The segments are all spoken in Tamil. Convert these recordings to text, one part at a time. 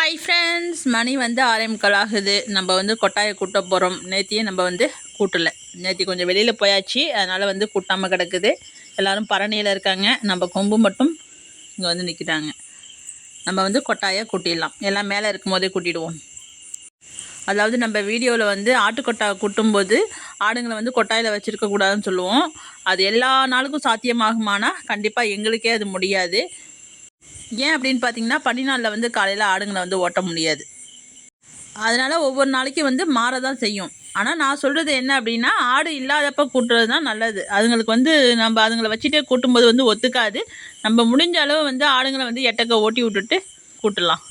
ஹாய் ஃப்ரெண்ட்ஸ் மணி வந்து ஆரே முக்கால் ஆகுது. நம்ம வந்து கொட்டாயை கூட்ட போகிறோம் நேத்தியே நம்ம வந்து கூட்டலை. நேத்தி கொஞ்சம் வெளியில் போயாச்சு. அதனால் வந்து கூட்டாமல் கிடக்குது. எல்லோரும் பரணியில் இருக்காங்க. நம்ம கொம்பு மட்டும் இங்கே வந்து நிற்கிறாங்க நம்ம வந்து கொட்டாயை கூட்டிடலாம். எல்லாம் மேலே இருக்கும் போதே கூட்டிடுவோம். அதாவது நம்ம வீடியோவில் வந்து ஆட்டுக்கொட்டா கூட்டும்போது ஆடுங்களை வந்து கொட்டாயில் வச்சுருக்கக்கூடாதுன்னு சொல்லுவோம். அது எல்லா நாளுக்கும் சாத்தியமாகுமானா கண்டிப்பாக எங்களுக்கே அது முடியாது. ஏன் அப்படின்னு பார்த்தீங்கன்னா பனி நாளில் வந்து காலையில் ஆடுங்களை வந்து ஓட்ட முடியாது. அதனால் ஒவ்வொரு நாளைக்கு வந்து மாற தான் செய்யும். ஆனால் நான் சொல்கிறது என்ன அப்படின்னா ஆடு இல்லாதப்ப கூட்டுறது தான் நல்லது. அதுங்களுக்கு வந்து நம்ம அதுங்களை வச்சுட்டே கூட்டும்போது வந்து ஒத்துக்காது. நம்ம முடிஞ்ச அளவு வந்து ஆடுங்களை வந்து எட்டக்க ஓட்டி விட்டுட்டு கூட்டலாம்.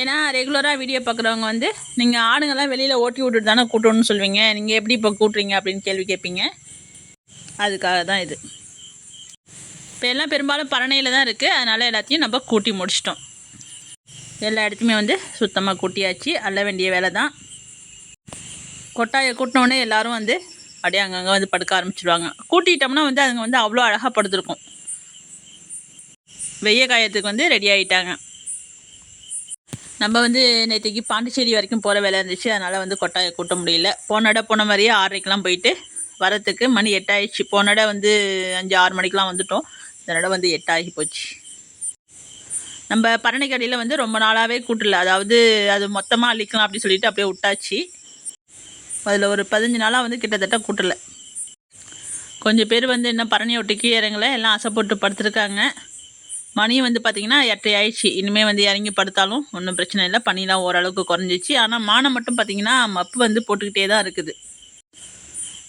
ஏன்னா ரெகுலராக வீடியோ பார்க்குறவங்க வந்து நீங்கள் ஆடுங்கள்லாம் வெளியில் ஓட்டி விட்டுட்டு தானே கூட்டணும்னு சொல்வீங்க. நீங்கள் எப்படி இப்போ கூட்டுறீங்க அப்படின்னு கேள்வி கேட்பீங்க. அதுக்காக தான் இது. இப்போ எல்லாம் பெரும்பாலும் பரணையில் தான் இருக்குது அதனால் எல்லாத்தையும் நம்ம கூட்டி முடிச்சிட்டோம். எல்லா இடத்தையுமே வந்து சுத்தமாக கூட்டியாச்சு. அள்ள வேண்டிய வேலை தான். கொட்டாயை கூட்டினோடனே எல்லாரும் வந்து அப்படியே அங்கங்கே வந்து படுக்க ஆரம்பிச்சிடுவாங்க கூட்டிட்டோம்னா வந்து அதுங்க வந்து அவ்வளோ அழகாக படுத்துருக்கும். வெய்ய காயத்துக்கு வந்து ரெடி ஆகிட்டாங்க நம்ம வந்து நேற்றுக்கு பாண்டிச்சேரி வரைக்கும் போகிற வேலை இருந்துச்சு. அதனால் வந்து கொட்டாயை கூட்ட முடியல. போனட போன மாதிரியே ஆறரைக்கெலாம் போயிட்டு வரத்துக்கு மணி எட்டாயிடுச்சு. போனட வந்து அஞ்சு ஆறு மணிக்கெலாம் வந்துட்டோம். இந்த தடவை வந்து எட்டாகி போச்சு. நம்ம பரணிக்கடியில் வந்து ரொம்ப நாளாகவே கூட்டல. அதாவது அது மொத்தமாக அழிக்கலாம் அப்படின்னு சொல்லிட்டு அப்படியே விட்டாச்சு. அதில் ஒரு பதினஞ்சு நாளாக வந்து கிட்டத்தட்ட கூட்டலை. கொஞ்சம் பேர் வந்து இன்னும் பரணியை ஒட்டிக்கு இறங்கல. எல்லாம் ஆசைப்பட்டு படுத்துருக்காங்க. மணியும் வந்து பார்த்திங்கன்னா எட்டை ஆயிடுச்சு இனிமேல் வந்து இறங்கி படுத்தாலும் ஒன்றும் பிரச்சனை இல்லை. பனிலாம் ஓரளவுக்கு குறைஞ்சிச்சு. ஆனால் மானம் மட்டும் பார்த்திங்கன்னா மப்பு வந்து போட்டுக்கிட்டே தான் இருக்குது.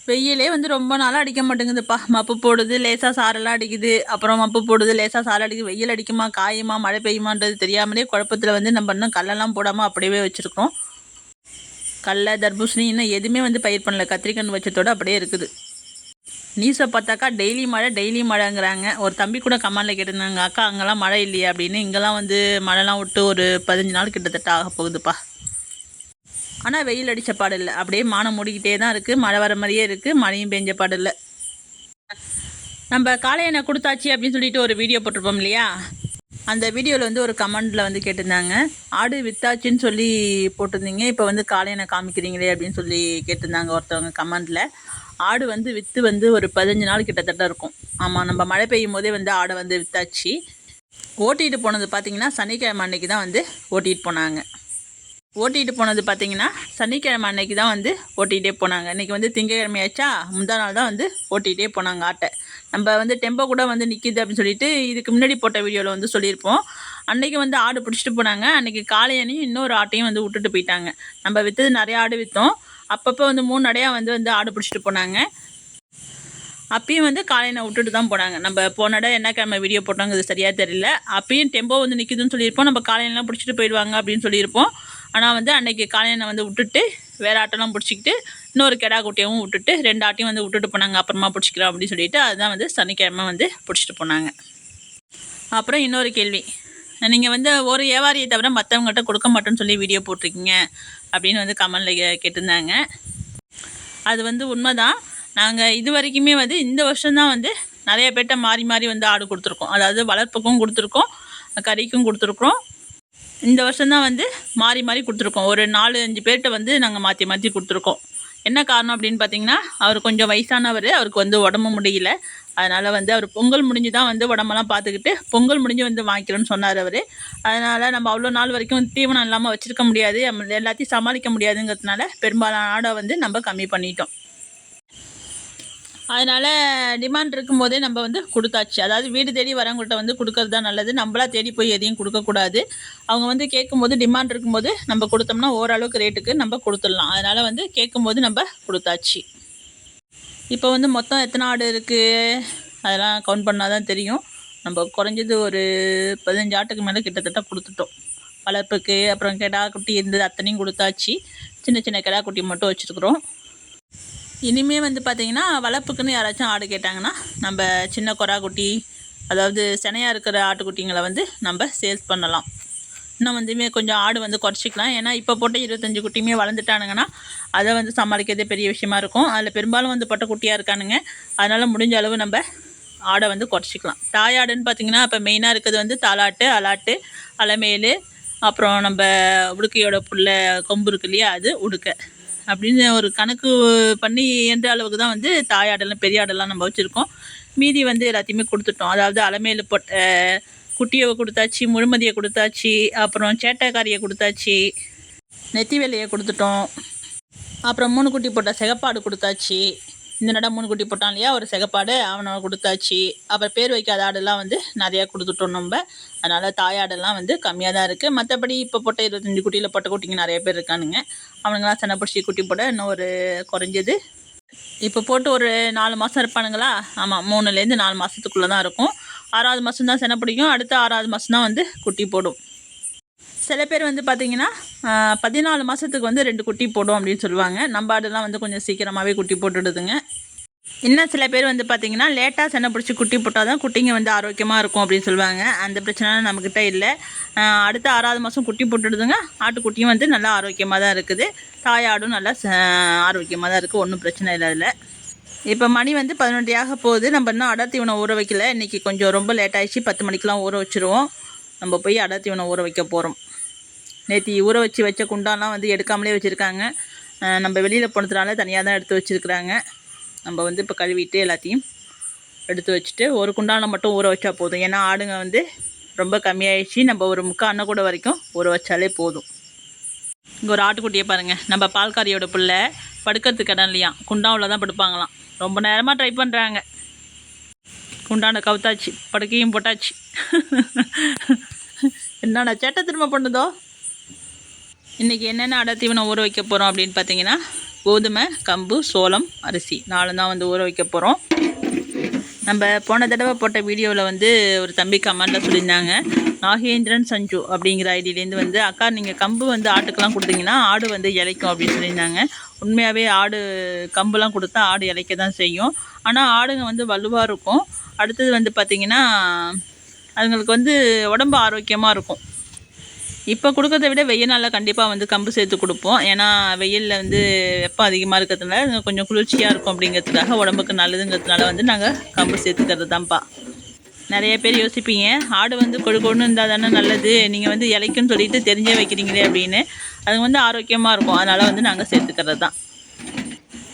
வெயிலே வந்து ரொம்ப நாளாக அடிக்க மாட்டேங்குதுப்பா மப்பு போடுது லேசாக சாரெல்லாம் அடிக்குது. அப்புறம் மப்பு போடுது லேசாக சாறு அடிக்குது. வெயில் அடிக்குமா காயுமா மழை பெய்யுமான்றது தெரியாமலே குழப்பத்தில் வந்து நம்ம இன்னும் கல்லெல்லாம் போடாமல் அப்படியே வச்சுருக்கோம் கடல தர்பூசணி இன்னும் எதுவுமே வந்து பயிர் பண்ணல. கத்திரிக்கண் வச்சதோடு அப்படியே இருக்குது. நியூஸை பார்த்தாக்கா டெய்லி மழை டெய்லி மழைங்கிறாங்க. ஒரு தம்பி கூட கமாண்டில் கேட்டிருந்தாங்க அக்கா அங்கெல்லாம் மழை இல்லையா அப்படின்னு. இங்கெல்லாம் வந்து மழைலாம் விட்டு ஒரு பதினஞ்சு நாள் கிட்டத்தட்ட ஆக போகுதுப்பா. ஆனால் வெயில் அடித்த பாடு அப்படியே மானம் மூடிக்கிட்டே தான் இருக்குது மழை வர மாதிரியே இருக்குது மழையும் பெஞ்ச பாடல நம்ம காலை எண்ணெய் கொடுத்தாச்சு அப்படின்னு சொல்லிட்டு ஒரு வீடியோ போட்டிருப்போம் இல்லையா? அந்த வீடியோவில் வந்து ஒரு கமெண்டில் வந்து கேட்டிருந்தாங்க. ஆடு வித்தாச்சுன்னு சொல்லி போட்டிருந்தீங்க. இப்போ வந்து காலை எண்ணெய் காமிக்கிறீங்களே அப்படின்னு சொல்லி கேட்டிருந்தாங்க ஒருத்தவங்க கமெண்டில். ஆடு வந்து விற்று வந்து ஒரு பதினஞ்சு நாள் கிட்டத்தட்ட இருக்கும். ஆமாம் நம்ம மழை பெய்யும் போதே வந்து ஆடை வந்து வித்தாச்சு. ஓட்டிகிட்டு போனது பார்த்திங்கன்னா சனிக்கிழமை அன்னைக்கு தான் வந்து ஓட்டிகிட்டு போனாங்க. ஓட்டிகிட்டு போனது பார்த்தீங்கன்னா சனிக்கிழமை அன்னைக்கு தான் வந்து ஓட்டிகிட்டே போனாங்க. இன்றைக்கி வந்து திங்கக்கிழமையாச்சா முந்தா நாள் தான் வந்து ஓட்டிகிட்டே போனாங்க ஆட்டை. நம்ம வந்து டெம்போ கூட வந்து நிற்கிது அப்படின்னு சொல்லிட்டு இதுக்கு முன்னாடி போட்ட வீடியோவில் வந்து சொல்லியிருப்போம். அன்றைக்கி வந்து ஆடு பிடிச்சிட்டு போனாங்க. அன்றைக்கி காளையனையும் இன்னொரு ஆட்டையும் வந்து விட்டுட்டு போயிட்டாங்க. நம்ம விற்றது நிறைய ஆடு விற்றோம் அப்பப்போ வந்து மூணு நடையாக வந்து வந்து ஆடு பிடிச்சிட்டு போனாங்க. அப்பயும் வந்து காலையில் விட்டுட்டு தான் போனாங்க. நம்ம போனட என்ன கிழமை வீடியோ போட்டோங்கிறது சரியாக தெரியல. அப்பயும் டெம்போ வந்து நிற்கிதுன்னு சொல்லியிருப்போம். நம்ம காலையிலாம் பிடிச்சிட்டு போயிடுவாங்க அப்படின்னு சொல்லியிருப்போம். ஆனால் வந்து அன்றைக்கி காலையில் வந்து விட்டுட்டு வேறு ஆட்டெல்லாம் பிடிச்சிக்கிட்டு இன்னொரு கெடா குட்டியாகவும் விட்டுட்டு ரெண்டு ஆட்டையும் வந்து விட்டுட்டு போனாங்க. அப்புறமா பிடிச்சிக்கிறோம் அப்படின்னு சொல்லிட்டு அதுதான் வந்து சனிக்கிழமை வந்து பிடிச்சிட்டு போனாங்க. அப்புறம் இன்னொரு கேள்வி. நீங்கள் வந்து ஒரு வியாபாரியை தவிர மற்றவங்கள்ட்ட கொடுக்க மாட்டேன்னு சொல்லி வீடியோ போட்டிருக்கீங்க அப்படின்னு வந்து கமலில் கேட்டிருந்தாங்க. அது வந்து உண்மைதான். நாங்கள் இது வரைக்குமே வந்து இந்த வருஷம்தான் வந்து நிறைய பேர்கிட்ட மாறி மாறி வந்து ஆடு கொடுத்துருக்கோம். அதாவது வளர்ப்புக்கும் கொடுத்துருக்கோம் கறிக்கும் கொடுத்துருக்குறோம் இந்த வருஷம்தான் வந்து மாறி மாறி கொடுத்துருக்கோம். ஒரு நாலு அஞ்சு பேர்கிட்ட வந்து நாங்கள் மாற்றி மாற்றி கொடுத்துருக்கோம். என்ன காரணம் அப்படின்னு பார்த்தீங்கன்னா அவர் கொஞ்சம் வயசானவர் அவருக்கு வந்து உடம்பு முடியல. அதனால் வந்து அவர் பொங்கல் முடிஞ்சு தான் வந்து உடம்பெல்லாம் பார்த்துக்கிட்டு பொங்கல் முடிஞ்சு வந்து வாங்கிக்கிறோன்னு சொன்னார் அவர். அதனால் நம்ம அவ்வளோ நாள் வரைக்கும் தீவனம் இல்லாமல் வச்சுருக்க முடியாது. எல்லாத்தையும் சமாளிக்க முடியாதுங்கிறதுனால பெரும்பாலான ஆடை வந்து நம்ம கம்மி பண்ணிட்டோம். அதனால் டிமாண்ட் இருக்கும்போதே நம்ம வந்து கொடுத்தாச்சு. அதாவது வீடு தேடி வரவங்கள்ட்ட வந்து கொடுக்கறது தான் நல்லது. நம்மளாக தேடி போய் எதையும் கொடுக்கக்கூடாது. அவங்க வந்து கேட்கும்போது டிமாண்ட் இருக்கும்போது நம்ம கொடுத்தோம்னா ஓரளவுக்கு ரேட்டுக்கு நம்ம கொடுத்துடலாம். அதனால் வந்து கேட்கும்போது நம்ம கொடுத்தாச்சு. இப்போ வந்து மொத்தம் எத்தனை ஆடு இருக்குது அதெல்லாம் கவுண்ட் பண்ணால் தான் தெரியும். நம்ம குறைஞ்சது ஒரு பதினஞ்சு ஆட்டுக்கு மேலே கிட்டத்தட்ட கொடுத்துட்டோம். வளர்ப்புக்கு அப்புறம் கெடா குட்டி இருந்தது அத்தனையும் கொடுத்தாச்சு. சின்ன சின்ன கெடா குட்டி மட்டும் வச்சுருக்குறோம். இனிமேல் வந்து பார்த்திங்கன்னா வளர்ப்புக்குன்னு யாராச்சும் ஆடு கேட்டாங்கன்னா நம்ம சின்ன கொரா குட்டி அதாவது சினையாக இருக்கிற ஆட்டுக்குட்டிங்களை வந்து நம்ம சேல்ஸ் பண்ணலாம். இன்னும் வந்துமே கொஞ்சம் ஆடு வந்து குறைச்சிக்கலாம். ஏன்னா இப்போ போட்ட இருபத்தஞ்சி குட்டியுமே வளர்ந்துட்டானுங்கன்னா அதை வந்து சமாளிக்கிறதே பெரிய விஷயமா இருக்கும். அதில் பெரும்பாலும் வந்து பட்ட குட்டியாக இருக்கானுங்க. அதனால் முடிஞ்ச அளவு நம்ம ஆடை வந்து குறைச்சிக்கலாம். தாயாடுன்னு பார்த்திங்கன்னா இப்போ மெயினாக இருக்கிறது வந்து தாலாட்டு அலாட்டு அலமேலு அப்புறம் நம்ம உடுக்கையோட புள்ள கொம்பு இருக்கு இல்லையா அது உடுக்கை. அப்படின்னு ஒரு கணக்கு பண்ணி எந்த அளவுக்கு தான் வந்து தாயாடெல்லாம் பெரிய ஆடெல்லாம் நம்ம வச்சுருக்கோம். மீதி வந்து எல்லாத்தையுமே கொடுத்துட்டோம். அதாவது அலமேலு போட்ட குட்டியை கொடுத்தாச்சு முழுமதியை கொடுத்தாச்சு அப்புறம் சேட்டைக்காரியை கொடுத்தாச்சு நெத்தி வேலையை கொடுத்துட்டோம். அப்புறம் மூணு குட்டி போட்ட சிகப்பாடு கொடுத்தாச்சு. இந்த நடம் மூணு குட்டி போட்டான் இல்லையா? ஒரு செகப்பாடு அவனை கொடுத்தாச்சு. அப்புறம் பேர் வைக்காத ஆடெல்லாம் வந்து நிறையா கொடுத்துட்டோம் நம்ம. அதனால் தாயாடெல்லாம் வந்து கம்மியாக தான் இருக்குது மற்றபடி இப்போ போட்ட இருபத்தஞ்சி குட்டியில் போட்ட குட்டிங்க நிறைய பேர் இருக்கானுங்க. அவனுங்களாம் சின்ன பிடிச்சி குட்டி போட இன்னும் ஒரு குறைஞ்சது. இப்போ போட்டு ஒரு நாலு மாதம் இருப்பானுங்களா? ஆமாம் மூணுலேருந்து நாலு மாதத்துக்குள்ளே தான் இருக்கும். ஆறாவது மாதம் தான் செனை பிடிக்கும். அடுத்த ஆறாவது மாதம் தான் வந்து குட்டி போடும். சில பேர் வந்து பார்த்தீங்கன்னா பதினாலு மாதத்துக்கு வந்து ரெண்டு குட்டி போடும் அப்படின்னு சொல்லுவாங்க. நம்ம ஆடுலாம் வந்து கொஞ்சம் சீக்கிரமாகவே குட்டி போட்டுடுதுங்க. இன்னும் சில பேர் வந்து பார்த்தீங்கன்னா லேட்டாக சென்னை பிடிச்சி குட்டி போட்டால் தான் குட்டிங்க வந்து ஆரோக்கியமாக இருக்கும் அப்படின்னு சொல்லுவாங்க. அந்த பிரச்சனை நம்மக்கிட்ட இல்லை. அடுத்த ஆறாவது மாதம் குட்டி போட்டுடுதுங்க. ஆட்டுக்குட்டியும் வந்து நல்லா ஆரோக்கியமாக தான் இருக்குது தாயாடும் நல்லா ஆரோக்கியமாக தான் இருக்குது ஒன்றும் பிரச்சனை இல்லை அதில். இப்போ மணி வந்து பதினொன்றையாக போகுது. நம்ம இன்னும் அடர்த்தி உணவு ஊற வைக்கல. இன்றைக்கி கொஞ்சம் ரொம்ப லேட் ஆகிடுச்சு பத்து மணிக்கெலாம் ஊற வச்சுருவோம். நம்ம போய் அடர் தீவனம் ஊற வைக்க போகிறோம் நேற்று ஊற வச்சு வச்ச குண்டாலாம் வந்து எடுக்காமலே வச்சுருக்காங்க. நம்ம வெளியில் போனதுனால தனியாக தான் எடுத்து வச்சுருக்குறாங்க. நம்ம வந்து இப்போ கழுவிட்டு எல்லாத்தையும் எடுத்து வச்சுட்டு ஒரு குண்டான மட்டும் ஊற வச்சா போதும். ஏன்னா ஆடுங்க வந்து ரொம்ப கம்மியாயிடுச்சு. நம்ம ஒரு முக்கால் அண்ணன் கூட வரைக்கும் ஊற வச்சாலே போதும். இங்கே ஒரு ஆட்டுக்குட்டியை பாருங்கள் நம்ம பால்காரியோட பிள்ளை படுக்கிறதுக்கு இடம் இல்லையா குண்டாவில் தான் படுப்பாங்களாம். ரொம்ப நேரமாக ட்ரை பண்ணுறாங்க குண்டான கவுத்தாச்சு படுக்கையும் போட்டாச்சு. என்னடா சேட்டை திரும்ப பண்ணுதோ? இன்றைக்கி என்னென்ன அடை தீவனம் ஊற வைக்க போகிறோம் அப்படின்னு பார்த்தீங்கன்னா கோதுமை கம்பு சோளம் அரிசி நாலு தான் வந்து ஊற வைக்க போகிறோம் நம்ம போன தடவை போட்ட வீடியோவில் வந்து ஒரு தம்பி கமெண்டில் சொல்லியிருந்தாங்க நாகேந்திரன் சஞ்சு அப்படிங்கிற ஐடியிலேருந்து வந்து அக்கா நீங்கள் கம்பு வந்து ஆட்டுக்கெல்லாம் கொடுத்தீங்கன்னா ஆடு வந்து இளைக்கும் அப்படின்னு சொல்லியிருந்தாங்க. உண்மையாகவே ஆடு கம்புலாம் கொடுத்தா ஆடு இளைக்க தான் செய்யும். ஆனால் ஆடுங்க வந்து வலுவாக இருக்கும். அடுத்தது வந்து பார்த்திங்கன்னா அதுங்களுக்கு வந்து உடம்பு ஆரோக்கியமாக இருக்கும். இப்போ கொடுக்கறத விட வெயில் நாளில் கண்டிப்பாக வந்து கம்பு சேர்த்து கொடுப்போம். ஏன்னா வெயிலில் வந்து வெப்பம் அதிகமாக இருக்கிறதுனால அது கொஞ்சம் குளிர்ச்சியாக இருக்கும் அப்படிங்கிறதுக்காக உடம்புக்கு நல்லதுங்கிறதுனால வந்து நாங்கள் கம்பு சேர்த்துக்கிறது தான்ப்பா நிறைய பேர் யோசிப்பீங்க ஆடு வந்து கொழு இருந்தால் தானே நல்லது நீங்கள் வந்து இலைக்குன்னு சொல்லிட்டு தெரிஞ்சே வைக்கிறீங்களே அப்படின்னு. அது வந்து ஆரோக்கியமாக இருக்கும். அதனால் வந்து நாங்கள் சேர்த்துக்கிறது தான்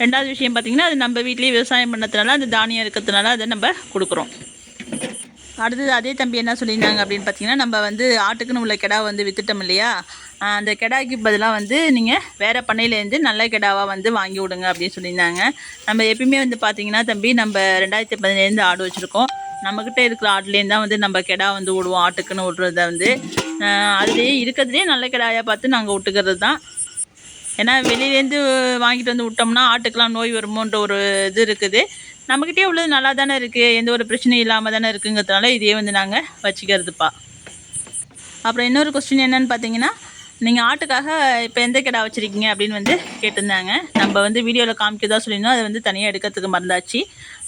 ரெண்டாவது விஷயம் பார்த்திங்கன்னா அது நம்ம வீட்லேயே விவசாயம் பண்ணதுனால அந்த தானியம் இருக்கிறதுனால அதை நம்ம கொடுக்குறோம். அடுத்தது அதே தம்பி என்ன சொல்லியிருந்தாங்க அப்படின்னு பார்த்தீங்கன்னா நம்ம வந்து ஆட்டுக்குன்னு உள்ள கிடா வந்து வித்துட்டோம் இல்லையா? அந்த கிடாய்க்கு பதிலாக வந்து நீங்கள் வேறு பண்ணையிலேருந்து நல்ல கிடாவாக வந்து வாங்கி விடுங்க அப்படின்னு சொல்லியிருந்தாங்க. நம்ம எப்பயுமே வந்து பார்த்தீங்கன்னா தம்பி நம்ம ரெண்டாயிரத்தி பதினேழுலேருந்து ஆடு வச்சுருக்கோம். நம்மக்கிட்ட இருக்கிற ஆட்லேருந்து தான் வந்து நம்ம கிடா வந்து விடுவோம் ஆட்டுக்குன்னு விடுறத வந்து. அதுலேயே இருக்கிறதுலேயே நல்ல கிடாயாக பார்த்து நாங்கள் விட்டுக்கிறது தான். ஏன்னா வெளியிலேருந்து வாங்கிட்டு வந்து விட்டோம்னா ஆட்டுக்கெலாம் நோய் வருமோன்ற ஒரு இது இருக்குது. நம்மக்கிட்டே உள்ளது நல்லா தானே இருக்குது எந்த ஒரு பிரச்சனையும் இல்லாமல் தானே இருக்குங்கிறதுனால இதையே வந்து நாங்கள் வச்சுக்கிறதுப்பா. அப்புறம் இன்னொரு கொஸ்டின் என்னன்னு பார்த்தீங்கன்னா நீங்கள் ஆட்டுக்காக இப்போ எந்த கிடா வச்சுருக்கீங்க அப்படின்னு வந்து கேட்டிருந்தாங்க. நம்ம வந்து வீடியோவில் காமிக்கதா சொல்லியிருந்தோம். அதை வந்து தனியாக எடுக்கிறதுக்கு மறந்தாச்சு.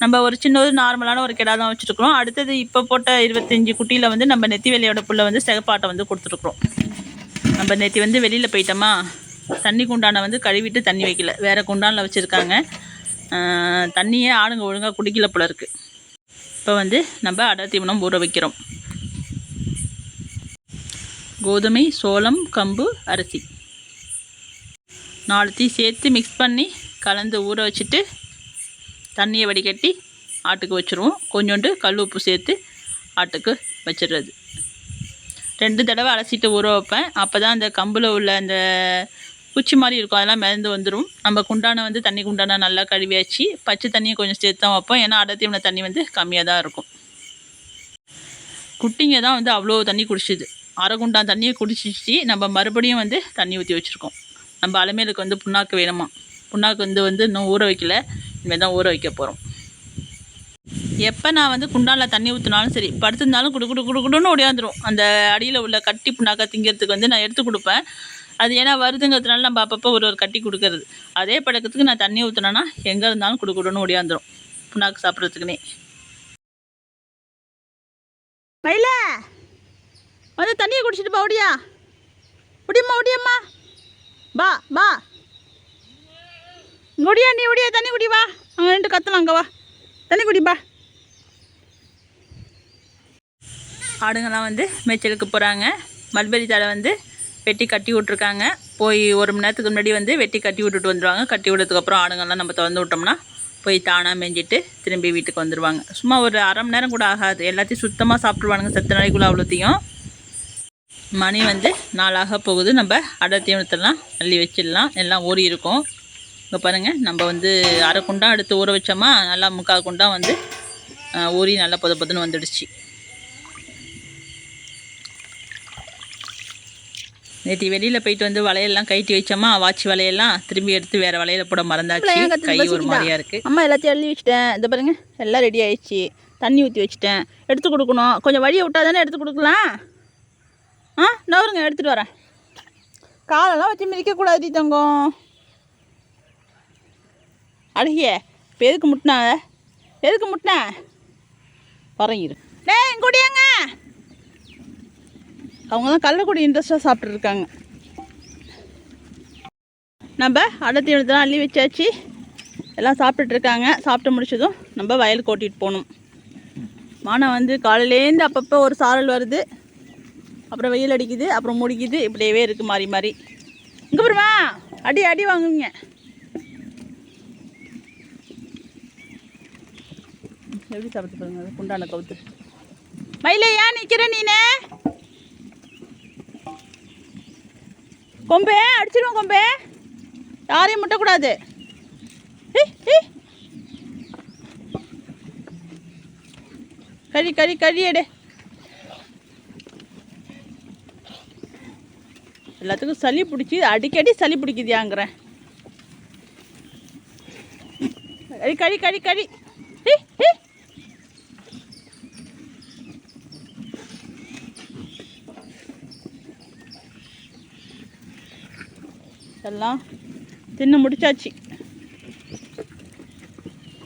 நம்ம ஒரு சின்ன ஒரு நார்மலான ஒரு கிடா தான் வச்சுருக்குறோம். அடுத்தது இப்போ போட்ட இருபத்தஞ்சி குட்டியில் வந்து நம்ம நெத்தி வெளியோட புள்ள வந்து சிகப்பாட்டை வந்து கொடுத்துருக்குறோம். நம்ம நேற்று வந்து வெளியில் போயிட்டோமா? தண்ணி குண்டானை வந்து கழுவிட்டு தண்ணி வைக்கல. வேறு குண்டானில் வச்சுருக்காங்க. தண்ணியே ஆடுங்க ஒழுங்காக குடிக்கல போல இருக்குது இப்போ வந்து நம்ம அடர் தீவனம் ஊற வைக்கிறோம். கோதுமை சோளம் கம்பு அரிசி. நாலுத்தையும் சேர்த்து மிக்ஸ் பண்ணி கலந்து ஊற வச்சுட்டு தண்ணியை வடிகட்டி ஆட்டுக்கு வச்சுருவோம். கொஞ்சோண்டு கல் உப்பு சேர்த்து ஆட்டுக்கு வச்சிடுறது ரெண்டு தடவை அலசிட்டு ஊற வைப்பேன். அப்போ தான் அந்த கம்பில் உள்ள அந்த குச்சி மாதிரி இருக்கும். அதெல்லாம் மிதந்து வந்துடும் நம்ம குண்டானை வந்து தண்ணி குண்டானை நல்லா கழுவியாச்சு. பச்சை தண்ணியை கொஞ்சம் சேர்த்து தான் வைப்போம். ஏன்னா அடத்தீவன தண்ணி வந்து கம்மியாக தான் இருக்கும். குட்டிங்க தான் வந்து அவ்வளோ தண்ணி குடிச்சிது. அரை குண்டான் தண்ணியை குடிச்சிச்சு. நம்ம மறுபடியும் வந்து தண்ணி ஊற்றி வச்சுருக்கோம். நம்ம அலமேலுக்கு வந்து புண்ணாக்கு வேணுமா? புண்ணாக்கு வந்து வந்து இன்னும் ஊற வைக்கல. இனிமேல் தான் ஊற வைக்க போகிறோம் எப்போ நான் வந்து குண்டானில் தண்ணி ஊற்றினாலும் சரி படுத்திருந்தாலும் குடு குடு குடு குடுன்னு ஓடியாந்துடும் அந்த அடியில் உள்ள கட்டி புண்ணாக்கை திங்கிறதுக்கு வந்து நான் எடுத்து கொடுப்பேன். அது ஏன்னா வருதுங்கிறதுனால நம்ம அப்பப்போ ஒரு ஒரு கட்டி கொடுக்கறது. அதே பழக்கத்துக்கு நான் தண்ணி ஊற்றினேன்னா எங்கே இருந்தாலும் குடு குடுன்னு ஓடியாந்துரும். புண்ணாக்கு சாப்பிட்றதுக்குனே. மயில வந்து தண்ணியை குடிச்சிட்டு பா ஓடியா. ஓடியம்மா ஓடியம்மா. பா பா ஓடியா நீ ஓடியா தண்ணி குடி வா. அங்கே ரெண்டு கத்தலாம் அங்கே வா. தண்ணி குடி பா ஆடுங்கெல்லாம் வந்து மேய்ச்சலுக்கு போகிறாங்க மல்பெரி தழை வந்து வெட்டி கட்டி விட்ருக்காங்க போய் ஒரு மணி நேரத்துக்கு முன்னாடி வந்து வெட்டி கட்டி விட்டுட்டு வந்துடுவாங்க கட்டி விட்டதுக்கப்புறம் ஆடுங்கள்லாம் நம்ம திறந்து விட்டோம்னா போய் தானாக மேஞ்சிட்டு திரும்பி வீட்டுக்கு வந்துடுவாங்க சும்மா ஒரு அரை மணி நேரம் கூட ஆகாது. எல்லாத்தையும் சுத்தமாக சாப்பிட்ருவானுங்க செத்த நாளைக்குள்ளே அவ்வளோத்தையும். மணி வந்து நாளாக போகுது. நம்ம அடை தீவனத்தெல்லாம் அள்ளி வச்சிடலாம். எல்லாம் ஊறி இருக்கும். இங்கே பாருங்கள் நம்ம வந்து அரை குண்டா எடுத்து ஊற வச்சோமா நல்லா முக்கால் குண்டா வந்து ஊறி நல்லா பொத பொதுன்னு வந்துடுச்சு. நேற்று வெளியில் போயிட்டு வந்து வலையெல்லாம் கைட்டி வச்சோமா வாட்சி வலையெல்லாம் திரும்பி எடுத்து வேறு வலையில போட மறந்தாச்சு. கை ஒரு மாதிரியா இருக்குது அம்மா எல்லாத்தையும் எழுதி வச்சிட்டேன். இந்த பாருங்க எல்லாம் ரெடி ஆயிடுச்சு. தண்ணி ஊற்றி வச்சிட்டேன். எடுத்து கொடுக்கணும். கொஞ்சம் வழியை விட்டா தானே எடுத்து கொடுக்கலாம்? ஆ நவருங்க எடுத்துகிட்டு வரேன். காலெல்லாம் வச்சு மிதிக்கக்கூடாது தங்கம். அழகிய இப்போ எதுக்கு முட்டினா எதுக்கு முட்டின? வரேன் இரு. டேய் குடியாங்க அவங்க கள்ளக்குடி இன்ட்ரெஸ்ட்டாக சாப்பிட்ருக்காங்க நம்ம அடத்தி எடுத்துலாம் அள்ளி வச்சாச்சு. எல்லாம் சாப்பிட்டுட்டு இருக்காங்க சாப்பிட்டு முடிச்சதும் நம்ம வயலுக்கு ஓட்டிகிட்டு போகணும். வானம் வந்து காலையிலேருந்து அப்பப்போ ஒரு சாரல் வருது. அப்புறம் வெயில் அடிக்குது அப்புறம் முடிக்குது. இப்படியே இருக்குது மாறி மாறி. இங்கே பாருமா அடி அடி வாங்குவீங்க எப்படி சாப்பிட்டு பாருங்க? குண்டான கவுத்து. மயில ஏன் நிற்கிற நீனே? கொம்பே அடிச்சிருவோம் கொம்பே. யாரையும் முட்டக்கூடாது. கறி கறி கறி எடு. எல்லாத்துக்கும் சளி பிடிச்சி அடிக்கடி சளி பிடிக்குதியாங்கிறேன். கறி கறி கறி கறி ஏய், ஏய். எல்லாம் தின்னு முடிச்சாச்சு.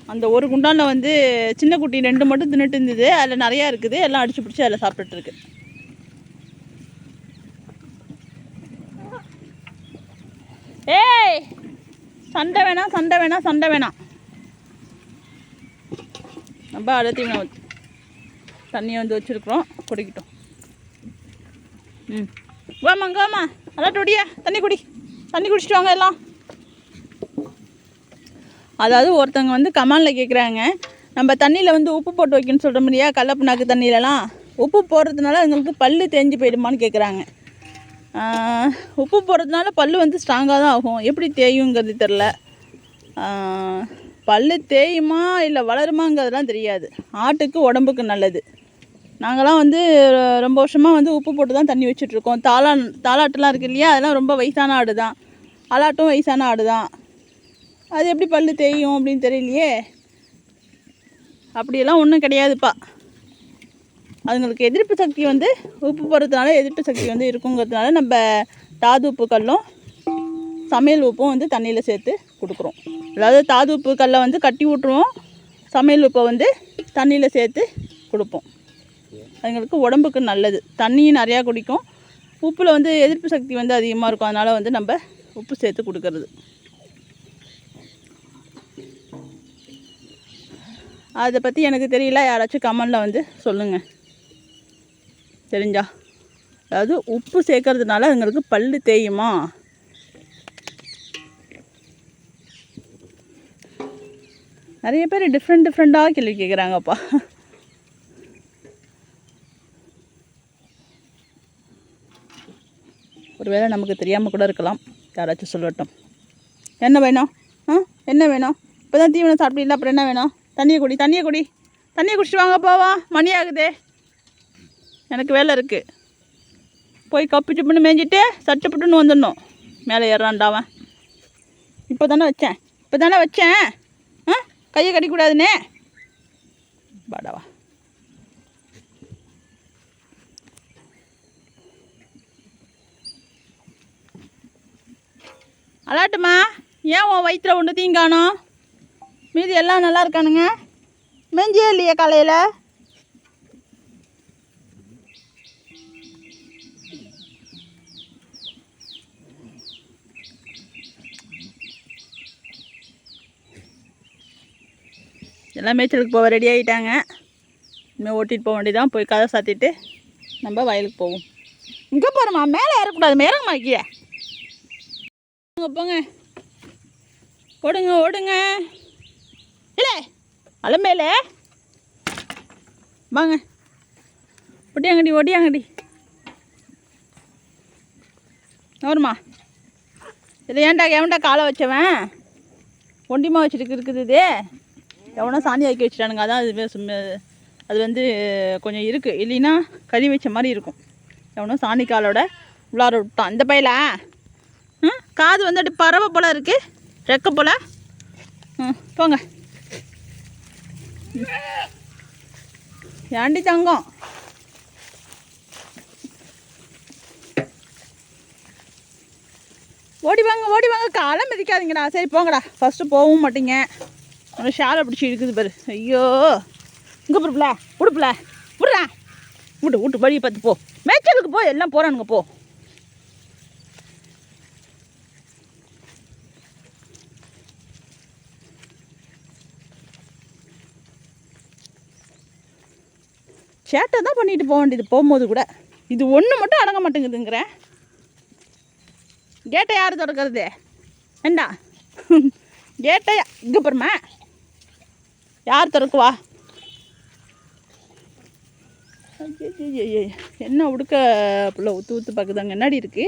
அந்த ஒரு குண்டானில் வந்து சின்ன குட்டி ரெண்டு மட்டும் தின்னுட்டு இருந்தது. அதில் நிறையா இருக்குது. எல்லாம் அடிச்சு பிடிச்சி அதில் சாப்பிட்டுட்டு ஏய்! சண்டை வேணாம் சண்டை வேணாம் சண்டை வேணாம் நம்ம அழுத்தி தண்ணியை வந்து வச்சுருக்குறோம். குடிக்கட்டும். ம். கோமா கோமா அதான் டொடியா தண்ணி குடி. தண்ணி குடிச்சிட்டு வாங்க எல்லாம். அதாவது ஒருத்தவங்க வந்து கமானில் கேட்குறாங்க நம்ம தண்ணியில் வந்து உப்பு போட்டு வைக்கணும்னு சொல்கிற மாதிரியா? கல்லப்புனாக்கு தண்ணியிலலாம்? உப்பு போடுறதுனால அதுங்களுக்கு பல்லு தேஞ்சு போயிடுமான்னு கேட்குறாங்க உப்பு போடுறதுனால பல்லு வந்து ஸ்ட்ராங்காக தான் ஆகும். எப்படி தேயுங்கிறது தெரில பல் பல்லு தேயுமா இல்லை வளருமாங்கிறதுலாம் தெரியாது. ஆட்டுக்கு உடம்புக்கு நல்லது. நாங்கள்லாம் வந்து ரொம்ப வருஷமாக வந்து உப்பு போட்டு தான் தண்ணி வச்சுட்ருக்கோம். தாளா தாலாட்டுலாம் இருக்குது இல்லையா? அதெல்லாம் ரொம்ப வயசான ஆடு தான். அலாட்டும் வயசான ஆடு தான். அது எப்படி பல்லு தேயும் அப்படின்னு தெரியலையே? அப்படியெல்லாம் ஒன்றும் கிடையாதுப்பா. அதுங்களுக்கு எதிர்ப்பு சக்தி வந்து உப்பு போடுறதுனால எதிர்ப்பு சக்தி வந்து இருக்குங்கிறதுனால நம்ம தாது உப்பு கல்லும் சமையல் உப்பும் வந்து தண்ணியில் சேர்த்து கொடுக்குறோம். அதாவது தாது உப்பு கல்லை வந்து கட்டி விட்ருவோம் சமையல் உப்பை வந்து தண்ணியில் சேர்த்து கொடுப்போம். அதுங்களுக்கு உடம்புக்கு நல்லது. தண்ணியும் நிறையா குடிக்கும். உப்பில் வந்து எதிர்ப்பு சக்தி வந்து அதிகமாக இருக்கும். அதனால் வந்து நம்ம உப்பு சேர்த்து கொடுக்கறது. அதை பற்றி எனக்கு தெரியல. யாராச்சும் கமெண்டில் வந்து சொல்லுங்கள் தெரிஞ்சா. அதாவது உப்பு சேர்க்கறதுனால அதுங்களுக்கு பல் தேயுமா? நிறைய பேர் டிஃப்ரெண்ட் டிஃப்ரெண்ட்டாக கேள்வி கேட்குறாங்கப்பா ஒருவேளை நமக்கு தெரியாமல் கூட இருக்கலாம். யாராச்சும் சொல்லட்டும். என்ன வேணும்? ஆ? என்ன வேணும்? இப்போ தான் தீவனம் சாப்பிடல அப்புறம் என்ன வேணும்? தண்ணியை குடி தண்ணியை குடி. தண்ணியை குடிச்சிட்டு வாங்க போவா மணி ஆகுதே. எனக்கு வேலை இருக்குது போய் கப்பு சுப்புன்னு மேய்ஞ்சிட்டு சட்டுப்புட்டுன்னு வந்துடணும். மேலே ஏறான்டாவன் இப்போ தானே வச்சேன். இப்போ தானே வச்சேன். ஆ? கையை கடிக்கூடாதுனே. பாடாவா அலாட்டுமா ஏன் உன் வயிற்றில் ஒன்றுத்தையும் காணோம்? மீதி எல்லாம் நல்லா இருக்கானுங்க. மெஞ்சியே இல்லையா காலையில்? எல்லாம் மேய்ச்சலுக்கு போக ரெடி ஆகிட்டாங்க இனிமேல் ஓட்டிகிட்டு போக வேண்டியதான் போய் கதை சாத்திட்டு நம்ம வயலுக்கு போவோம். இங்கே பாருமா மேலே ஏறக்கூடாது. இறங்குமா கீழே போங்க போங்க. ஓடுங்க ஓடுங்க. இல்லை அலமேல வாங்க. ஒடியாங்கடி ஒடியாங்கடி. நவருமா இதில் ஏன்டா எவன்டா காலை வச்சவன்? ஒண்டிமா வச்சுட்டு இருக்குது இது. எவனோ சாணி ஆக்கி வச்சுட்டானுங்க. அதான் அது சும்மா அது வந்து கொஞ்சம் இருக்குது இல்லைன்னா கறி வச்ச மாதிரி இருக்கும். எவனோ சாணி காலோட உள்ளார விட்டான். இந்த பையில? ம் காது வந்து அப்படி பறவை போல் இருக்குது ரெக்க போல். ம் போங்க. ஏண்டி தங்கம்? ஓடி வாங்க ஓடி வாங்க. காலை மிதிக்காதீங்கடா. சரி போங்கடா. ஃபஸ்ட்டு போகவும் மாட்டீங்க. உன்னை ஷாலை பிடிச்சி இருக்குது பாரு. ஐயோ. இங்கே பிடிப்பில. விடுப்புல விடுறேன் விட்டு விட்டு வழியை பார்த்து போ. மேய்ச்சலுக்கு போ. எல்லாம் போகிறானுங்க போ. சேட்டை தான் பண்ணிட்டு போக வேண்டியது போகும்போது கூட. இது ஒன்று மட்டும் அடங்க மாட்டேங்குதுங்கிறேன். கேட்டை யார் திறக்கிறது ஏண்டா கேட்டை இங்கே பாருமா யார் திறக்குவா? என்ன உடுக்க புள்ள ஊற்று ஊற்று பார்க்குதாங்க என்னடி இருக்கு?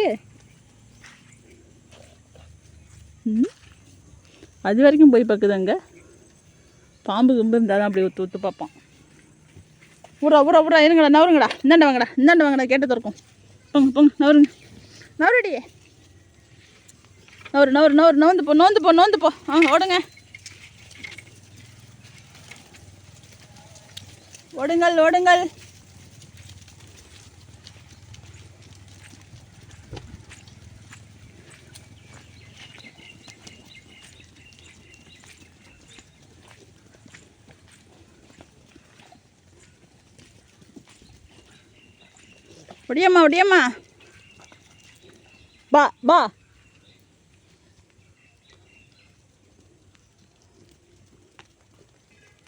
ம்? அது வரைக்கும் போய் பார்க்குதாங்க பாம்பு கும்பு இருந்தால் தான் அப்படி ஊற்று ஊற்று பார்ப்பான். ஊரா ஊரா ஊரா இருங்கடா நவருங்கடா இந்தாண்ட வாங்கடா இந்தாண்ட வாங்கடா கேட்டு திறக்கும் போங்க போங்க நவருங்க. நவரடி. நவரு நவரு நவரு நோந்து போ நோந்து போ நோந்து போ. ஆ ஓடுங்க. ஓடுங்கள் ஓடுங்கள். ஒடியம்மா ஒடியம்மா. பா பா.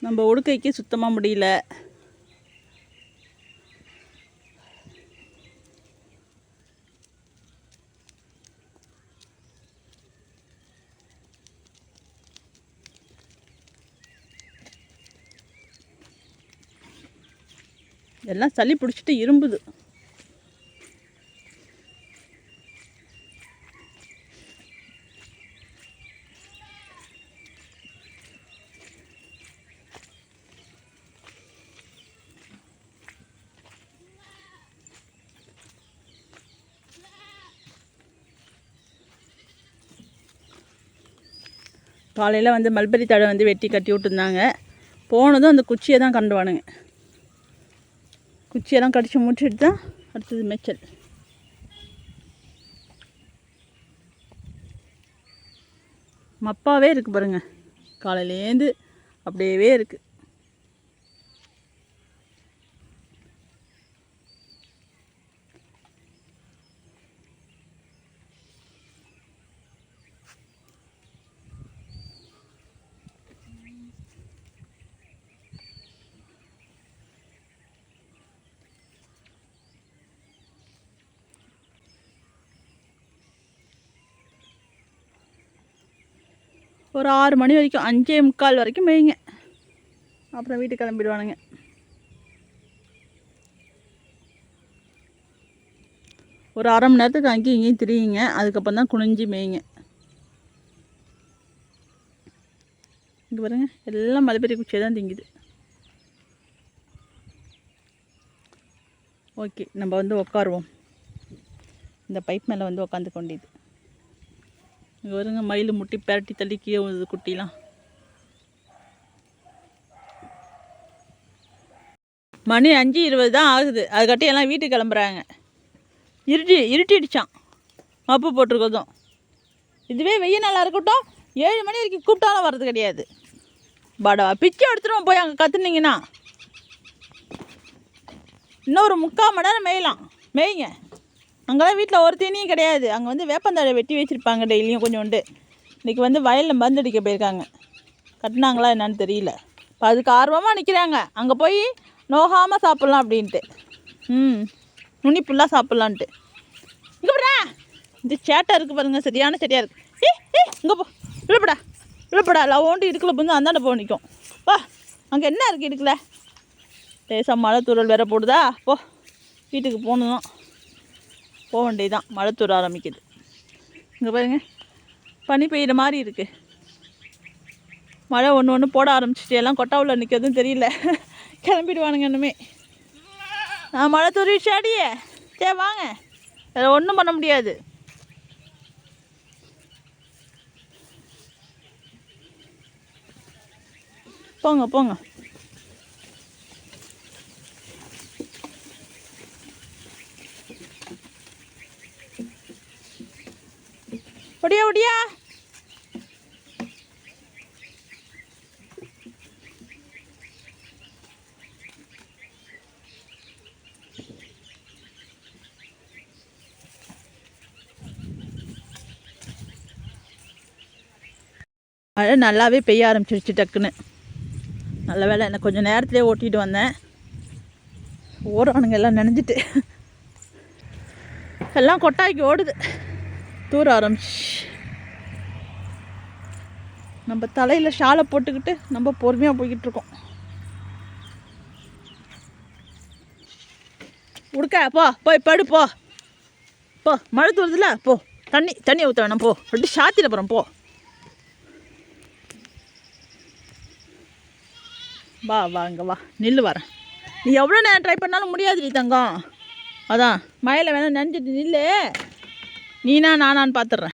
நம்ம உடுக்கைக்கு சுத்தமாக முடியல. எல்லாம் சளி பிடிச்சிட்டு இரும்புது. காலையில் வந்து மல்பெரி தழை வந்து வெட்டி கட்டி விட்டுருந்தாங்க. போனதும் அந்த குச்சியை தான் கண்டுவானுங்க. குச்சியெல்லாம் கடிச்சு முடிச்சுட்டு தான் அடுத்தது மேய்ச்சல். மப்பாவே இருக்குது பாருங்கள் காலையிலேருந்து அப்படியே இருக்குது ஒரு ஆறு மணி வரைக்கும் அஞ்சே முக்கால் வரைக்கும் மேய்ங்க. அப்புறம் வீட்டுக்கு கிளம்பிடுவானுங்க. ஒரு அரை மணி நேரத்துக்கு அங்கேயும் இங்கேயும் திரியுங்க. அதுக்கப்புறம் தான் குனிஞ்சு மேய்ங்க. இங்கே பாருங்க எல்லாம் மலைப்பெரிய குச்சியை தான் திங்குது. ஓகே நம்ம வந்து உட்காருவோம் இந்த பைப் மேலே வந்து உட்காந்து கொண்டிது இங்கே வருங்க மயில் முட்டி பெரட்டி தள்ளி கீழே விழுது குட்டிலாம். மணி அஞ்சு இருபது தான் ஆகுது. அதுக்கட்டி எல்லாம் வீட்டுக்கு கிளம்புறாங்க. இருட்டி இருட்டிடுச்சான். மப்பு போட்டிருக்கதும். இதுவே வெய்ய நாளாக இருக்கட்டும் ஏழு மணி வரைக்கும் கூப்பிட்டாலும் வர்றது கிடையாது. படா பிச்சை எடுத்துருவோம் போய் அங்கே கத்துனீங்கன்னா. இன்னொரு முக்கால் மணி நேரம் மேயலாம். மேய்ங்க. அங்கெல்லாம் வீட்டில் ஒரு தீனியும் கிடையாது. அங்கே வந்து வேப்பந்தழை வெட்டி வச்சுருப்பாங்க டெய்லியும் கொஞ்சோண்டு. இன்றைக்கி வந்து வயலில் மருந்து அடிக்க போயிருக்காங்க. கட்டினாங்களா என்னன்னு தெரியல. இப்போ அதுக்கு ஆர்வமாக நிற்கிறாங்க அங்கே போய் நோகாமல் சாப்பிட்லாம் அப்படின்ட்டு. ம். நுனி புல்லாக சாப்பிட்லான்ட்டு. இங்கே போடா. இந்த சேட்டை இருக்குது பாருங்கள் சரியான சரியாக இருக்குது ஏ ஏ இங்கே போ. இழுப்படா இழுப்படா லவோண்டு இடுக்கில் வந்து அந்தாண்ட போக நிற்கும் வா. அங்கே என்ன இருக்குது இடுக்கல? லேசாக மழை தூரல் வேற போடுதா? போ. வீட்டுக்கு போகணும். போக வேண்டியதுதான். மழை தூர ஆரம்பிக்குது. இங்கே பாருங்கள் பனி பெய்கிற மாதிரி இருக்குது மழை ஒன்று ஒன்று போட ஆரம்பிச்சிட்டு எல்லாம் கொட்டாவில் நிற்கிறதும் தெரியல. கிளம்பிடுவானுங்க இன்னுமே. நான் மழை தூரிச்சு அடியே. சே வாங்க. வேறு ஒன்றும் பண்ண முடியாது. போங்க போங்க. ஒடியா ஒடியா. மழை நல்லாவே பெய்ய ஆரம்பிச்சிருச்சு டக்குன்னு. நல்ல வேலை என்ன கொஞ்சம் நேரத்துலேயே ஓட்டிட்டு வந்தேன். ஓடுறானுங்க எல்லாம் நினைஞ்சிட்டு. எல்லாம் கொட்டாய்க்கு ஓடுது. தூர ஆரம்பிச்சு நம்ம தலையில் ஷாலை போட்டுக்கிட்டு நம்ம பொறுமையாக போய்கிட்டு இருக்கோம் உடுக்க போ போய் படு போ. போ மழை தூருதுல போ. தண்ணி தண்ணி ஊற்ற வேணாம் போ. அப்படி சாத்தியில் போகிறோம் போ. வா வா இங்கே வா. நில்லு வரேன் நீ எவ்வளோ நேரம் ட்ரை பண்ணாலும் முடியாதுடி தங்கம். அதான் மழையில் வேணால் நினைச்சிட்டு நில்லு. நீனா நானான்னு பார்த்துட்றேன்